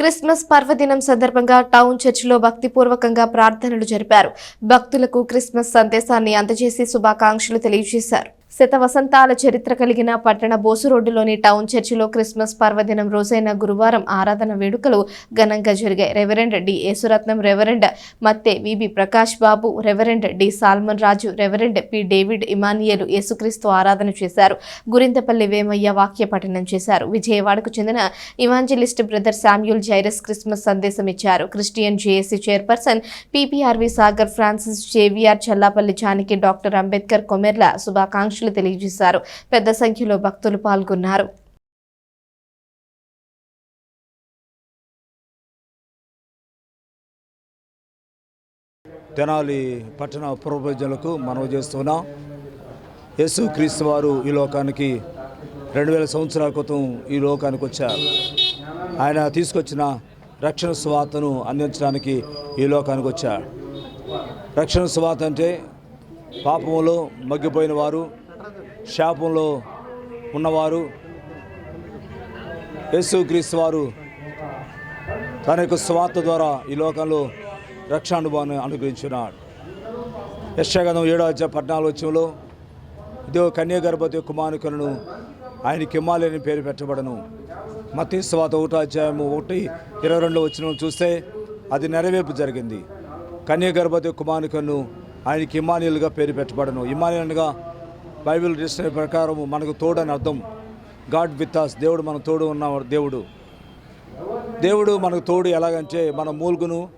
Christmas పర్వదినం సందర్భంగా town చర్చిలో భక్తిపూర్వకంగా ప్రార్థనలు జరిపారు. భక్తులకు క్రిస్మస్ సందేశాన్ని అందజేసి శుభాకాంక్షలు తెలియజేశారు. శత వసంతాల చరిత్ర కలిగిన పట్టణ బోసు రోడ్డులోని టౌన్ చర్చిలో క్రిస్మస్ పర్వదినం రోజైన గురువారం ఆరాధన వేడుకలు ఘనంగా జరిగాయి. Reverend D. Yesuratnam reverend Matthew VB Prakash Babu reverend D. Solomon Raju reverend P. David Emmanuel యేసుక్రీస్తు ఆరాధన చేశారు. గురింతపల్లి వేమయ్య వాక్య పఠనం చేశారు. విజయవాడకు చెందిన evangelist brother Samuel Jairus Christmas సందేశం ఇచ్చారు. Christian JAC chairperson PPRV Sagar Francis JVR Challapalli జానికి డాక్టర్ అంబేద్కర్ కొమెర్ల శుభాకాంక్ష శుభాకాంక్షలు తెలియజేశారు. పెద్ద సంఖ్యలో భక్తులు పాల్గొన్నారు. తెనాలి పట్టణ పూర్వజనులకు మనవి చేస్తున్నాం యేసు క్రీస్తు వారు ఈ లోకానికి రెండు వేల సంవత్సరాల క్రితం ఈ లోకానికి వచ్చారు. ఆయన తీసుకొచ్చిన రక్షణ సువార్తను అందించడానికి ఈ లోకానికి వచ్చారు. రక్షణ సువార్త అంటే పాపంలో మగ్గిపోయిన వారు శాపంలో ఉన్నవారు యేసుక్రీస్తు వారు తన యొక్క స్వార్థ ద్వారా ఈ లోకంలో రక్షానుభవాన్ని అనుగ్రహించున్నాడు. యశాగంధం ఏడో అధ్యాయ పద్నాలుగు వచ్చంలో ఇదో కన్యాగర్భతి కుమారుకలను ఆయన కిమ్మాలి అని పేరు పెట్టబడను. మతీ స్వాత ఒకటో అధ్యాయము ఒకటి ఇరవై రెండు వచ్చిన చూస్తే అది నెరవేర్పు జరిగింది. కన్యాగర్భతి కుమారుకను ఆయనకి ఇమానియల్గా పేరు పెట్టబడను. ఇమానియల్ బైబిల్ డిక్షనరీ ప్రకారం మనకు తోడని అర్థం. గాడ్ విత్ అస్ దేవుడు మన తోడు ఉన్న దేవుడు. దేవుడు మనకు తోడు ఎలాగంటే మన మూల్గును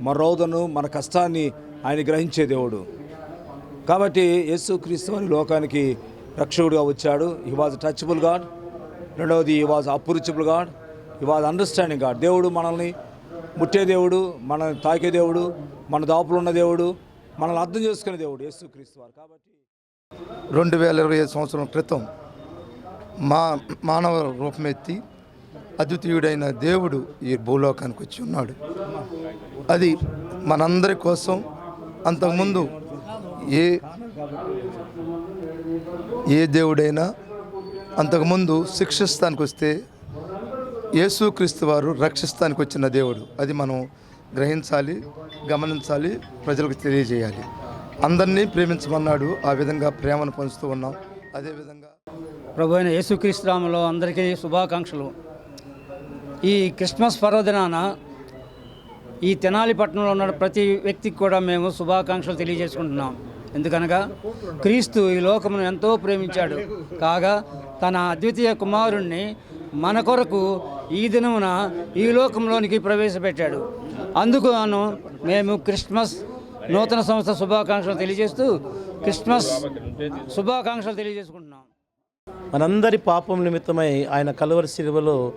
మన రోదను మన కష్టాన్ని ఆయన గ్రహించే దేవుడు. కాబట్టి యేసు క్రీస్తు లోకానికి రక్షకుడుగా వచ్చాడు. ఈ వాజ్ టచబుల్ గాడ్ రెండవది ఈ వాజ్ అప్రిచబుల్ గాడ్ ఈ వాజ్ అండర్స్టాండింగ్ గాడ్ దేవుడు మనల్ని ముట్టే దేవుడు మనల్ని తాకే దేవుడు మన దాపులు ఉన్న దేవుడు మనల్ని అర్థం చేసుకునే దేవుడు యేసు క్రీస్తు వారు. కాబట్టి రెండు వేల ఇరవై ఐదు సంవత్సరం క్రితం మా మానవ రూపమెత్తి అద్వితీయుడైన దేవుడు ఈ భూలోకానికి వచ్చి ఉన్నాడు. అది మనందరి కోసం అంతకుముందు ఏ ఏ దేవుడైనా అంతకుముందు శిక్షిస్తానికి వస్తే యేసుక్రీస్తు వారు రక్షిస్తానికి వచ్చిన దేవుడు. అది మనం గ్రహించాలి గమనించాలి ప్రజలకు తెలియజేయాలి. అందరినీ ప్రేమించమన్నాడు. ఆ విధంగా ప్రేమను పంచుతూ ఉన్నాం. అదేవిధంగా ప్రభు అయిన యేసుక్రీస్తునామలో అందరికీ శుభాకాంక్షలు. ఈ క్రిస్మస్ పర్వదినాన ఈ తెనాలి పట్టణంలో ఉన్న ప్రతి వ్యక్తికి కూడా మేము శుభాకాంక్షలు తెలియజేసుకుంటున్నాం. ఎందుకనగా క్రీస్తు ఈ లోకమును ఎంతో ప్రేమించాడు. కాగా తన అద్వితీయ కుమారుణ్ణి మన కొరకు ఈ దినమున ఈ లోకంలోనికి ప్రవేశపెట్టాడు. అందుకు గాను మేము క్రిస్మస్ నూతన సంవత్సర శుభాకాంక్షలు తెలియజేస్తూ క్రిస్మస్ శుభాకాంక్షలు తెలియజేసుకుంటున్నాం. మనందరి పాపం నిమిత్తమై ఆయన కలువరి శిలువలో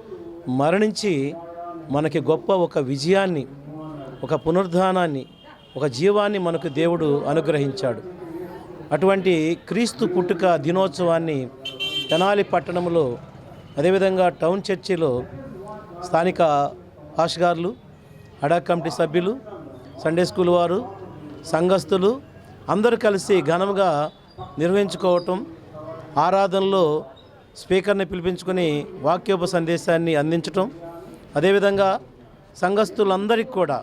మరణించి మనకి గొప్ప ఒక విజయాన్ని ఒక పునరుద్ధానాన్ని ఒక జీవాన్ని మనకు దేవుడు అనుగ్రహించాడు. అటువంటి క్రీస్తు పుట్టుక దినోత్సవాన్ని తెనాలి పట్టణంలో అదేవిధంగా టౌన్ చర్చిలో స్థానిక పాషగారులు అడా కమిటీ సభ్యులు సండే స్కూల్ వారు సంఘస్థులు అందరూ కలిసి ఘనంగా నిర్వహించుకోవటం ఆరాధనలో స్పీకర్ని పిలిపించుకొని వాక్యోప సందేశాన్ని అందించటం అదేవిధంగా సంఘస్థులందరికీ కూడా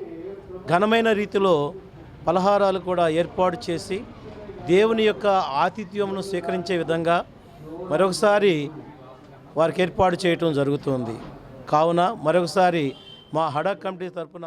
ఘనమైన రీతిలో పలహారాలు కూడా ఏర్పాటు చేసి దేవుని యొక్క ఆతిథ్యమును స్వీకరించే విధంగా మరొకసారి వారికి ఏర్పాటు చేయటం జరుగుతుంది. కావున మరొకసారి మా హడా కమిటీ తరపున